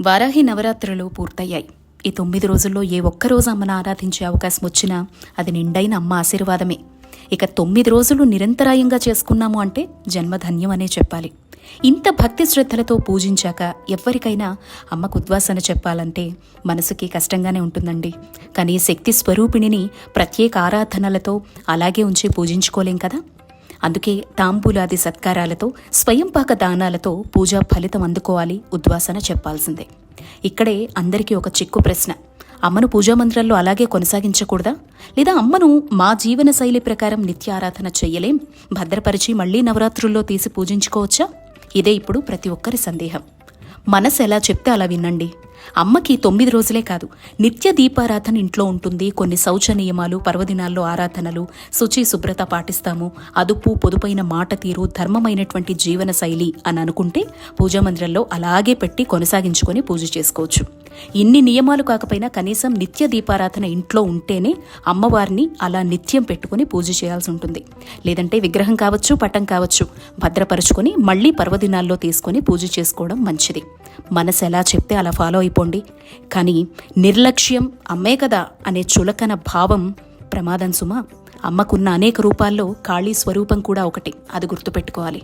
వారాహి నవరాత్రులు పూర్తయ్యాయి. ఈ తొమ్మిది రోజుల్లో ఏ ఒక్క రోజు అమ్మను ఆరాధించే అవకాశం వచ్చినా అది నిండైన అమ్మ ఆశీర్వాదమే. ఇక తొమ్మిది రోజులు నిరంతరాయంగా చేసుకున్నాము అంటే జన్మధన్యం అనే చెప్పాలి. ఇంత భక్తి శ్రద్ధలతో పూజించాక ఎవ్వరికైనా అమ్మకు ఉద్వాసన చెప్పాలంటే మనసుకి కష్టంగానే ఉంటుందండి. కానీ శక్తి స్వరూపిణిని ప్రత్యేక ఆరాధనలతో అలాగే ఉంచి పూజించుకోలేం కదా? అందుకే తాంబూలాది సత్కారాలతో స్వయంపాక దానాలతో పూజా ఫలితం అందుకోవాలి ఉద్వాసన చెప్పాల్సిందే. ఇక్కడే అందరికీ ఒక చిక్కు ప్రశ్న. అమ్మను పూజా మందిరాల్లో అలాగే కొనసాగించకూడదా? లేదా అమ్మను మా జీవన శైలి ప్రకారం నిత్య ఆరాధన చెయ్యలేం భద్రపరిచి మళ్ళీ నవరాత్రుల్లో తీసి పూజించుకోవచ్చా? ఇదే ఇప్పుడు ప్రతి ఒక్కరి సందేహం. మనసు ఎలా చెప్తే అలా వినండి. అమ్మకి తొమ్మిది రోజులే కాదు నిత్య దీపారాధన ఇంట్లో ఉంటుంది. కొన్ని శౌచ నియమాలు పర్వదినాల్లో ఆరాధనలు శుచి శుభ్రత పాటిస్తాము. అదుపు పొదుపైన మాట తీరు ధర్మమైనటువంటి జీవన శైలి అని అనుకుంటే పూజా మందిరంలో అలాగే పెట్టి కొనసాగించుకొని పూజ చేసుకోవచ్చు. ఇన్ని నియమాలు కాకపోయినా కనీసం నిత్య దీపారాధన ఇంట్లో ఉంటేనే అమ్మవారిని అలా నిత్యం పెట్టుకుని పూజ చేయాల్సి ఉంటుంది. లేదంటే విగ్రహం కావచ్చు పటం కావచ్చు భద్రపరుచుకొని మళ్ళీ పర్వదినాల్లో తీసుకొని పూజ చేసుకోవడం మంచిది. మనసు ఎలా చెప్తే అలా ఫాలో అయిపోండి. కానీ నిర్లక్ష్యం అమ్మే కదా అనే చులకన భావం ప్రమాదం సుమా. అమ్మకున్న అనేక రూపాల్లో కాళీ స్వరూపం కూడా ఒకటి అది గుర్తుపెట్టుకోవాలి.